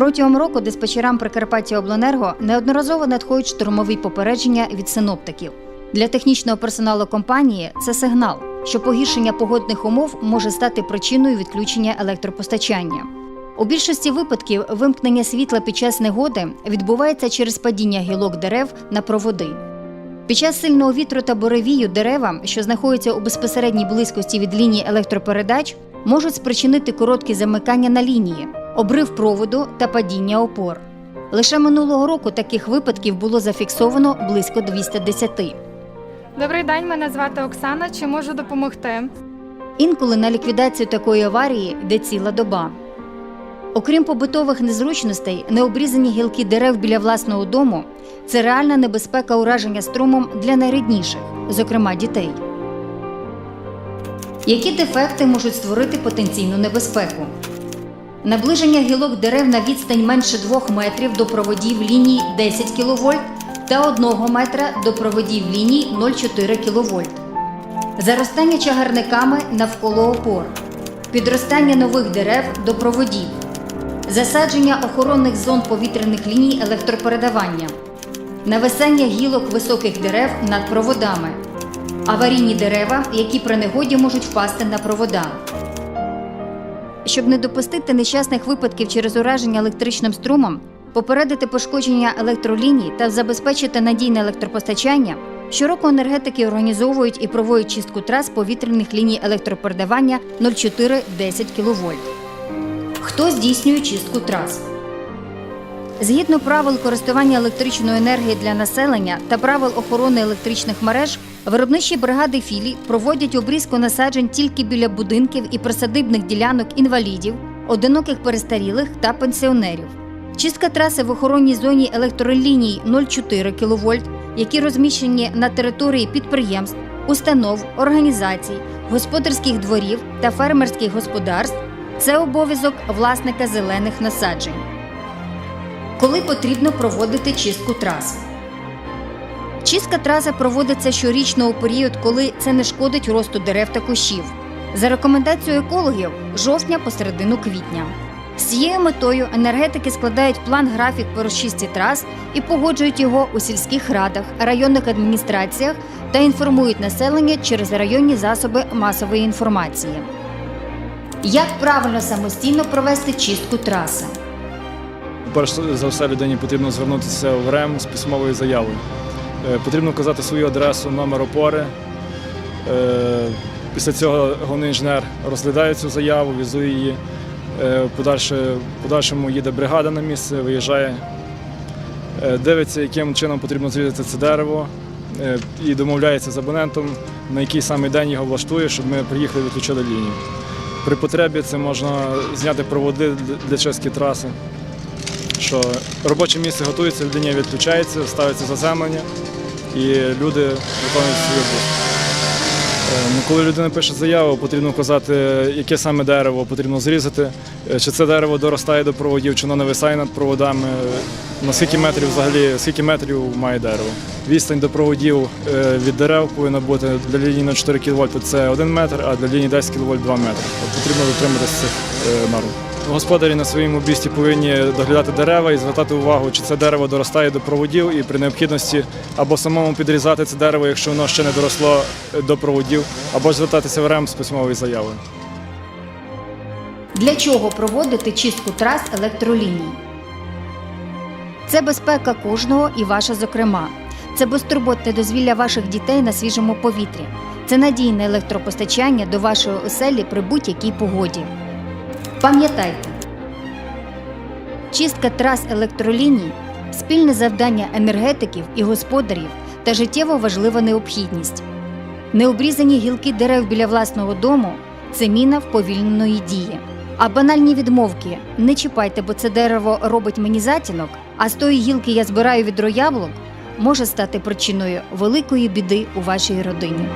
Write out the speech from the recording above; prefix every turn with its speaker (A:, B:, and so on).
A: Протягом року диспетчерам Прикарпаття Обленерго неодноразово надходять штурмові попередження від синоптиків. Для технічного персоналу компанії це сигнал, що погіршення погодних умов може стати причиною відключення електропостачання. У більшості випадків вимкнення світла під час негоди відбувається через падіння гілок дерев на проводи. Під час сильного вітру та буревію дерева, що знаходяться у безпосередній близькості від лінії електропередач, можуть спричинити короткі замикання на лінії, обрив проводу та падіння опор. Лише минулого року таких випадків було зафіксовано близько 210.
B: Добрий день, мене звати Оксана. Чи можу допомогти?
A: Інколи на ліквідацію такої аварії йде ціла доба. Окрім побутових незручностей, необрізані гілки дерев біля власного дому це реальна небезпека ураження струмом для найрідніших, зокрема дітей. Які дефекти можуть створити потенційну небезпеку? Наближення гілок дерев на відстань менше 2 метрів до проводів ліній 10 кВт та 1 метра до проводів ліній 0,4 кВт. Заростання чагарниками навколо опор, підростання нових дерев до проводів, засадження охоронних зон повітряних ліній електропередавання, нависання гілок високих дерев над проводами, аварійні дерева, які при негоді можуть впасти на провода. Щоб не допустити нещасних випадків через ураження електричним струмом, попередити пошкодження електроліній та забезпечити надійне електропостачання, щороку енергетики організовують і проводять чистку трас повітряних ліній електропередавання 0,4-10 кВт. Хто здійснює чистку трас? Згідно правил користування електричною енергією для населення та правил охорони електричних мереж, виробничі бригади філій проводять обрізку насаджень тільки біля будинків і присадибних ділянок інвалідів, одиноких перестарілих та пенсіонерів. Чистка траси в охоронній зоні електроліній 0,4 кВт, які розміщені на території підприємств, установ, організацій, господарських дворів та фермерських господарств це обов'язок власника зелених насаджень. Коли потрібно проводити чистку трас? Чистка траси проводиться щорічно у період, коли це не шкодить росту дерев та кущів. За рекомендацією екологів жовтня посередину квітня. З цією метою енергетики складають план графік по розчистці трас і погоджують його у сільських радах, районних адміністраціях та інформують населення через районні засоби масової інформації. Як правильно самостійно провести чистку траси?
C: Перш за все людині потрібно звернутися в РЕМ з письмовою заявою. Е, Потрібно вказати свою адресу, номер опори. Е, Після цього головний інженер розглядає цю заяву, візує її. Е, подальше- подальшому їде бригада на місце, виїжджає, дивиться, яким чином потрібно зрізати це дерево і домовляється з абонентом, на який саме день його влаштує, щоб ми приїхали і відключили лінію. При потребі це можна зняти проводи для- чистки траси що робоче місце готується, людині відключається, ставиться заземлення і люди виконують свою роботу. Е, ну, Коли людина пише заяву, потрібно вказати, яке саме дерево потрібно зрізати, е, чи це дерево доростає до проводів, чи воно нависає над проводами, е, на скільки метрів взагалі, скільки метрів має дерево. Відстань до проводів від дерев повинна бути для лінії на 4 кВт це 1 метр, а для лінії 10 кВт 2 метри. Потрібно дотриматися цих норм. Господарі на своєму обісті повинні доглядати дерева і звертати увагу, чи це дерево доростає до проводів, і при необхідності або самому підрізати це дерево, якщо воно ще не доросло е, до проводів, або звертатися в РЕМ з письмовою заявою.
A: Для чого проводити чистку трас електроліній? Це безпека кожного і ваша зокрема. Це безтурботне дозвілля ваших дітей на свіжому повітрі. Це надійне електропостачання до вашої оселі при будь-якій погоді. Пам'ятайте, чистка трас електроліній спільне завдання енергетиків і господарів та життєво важлива необхідність. Необрізані гілки дерев біля власного дому це міна вповільненої дії. А банальні відмовки не чіпайте, бо це дерево робить мені затінок, а з тої гілки я збираю відро яблук, може стати причиною великої біди у вашій родині.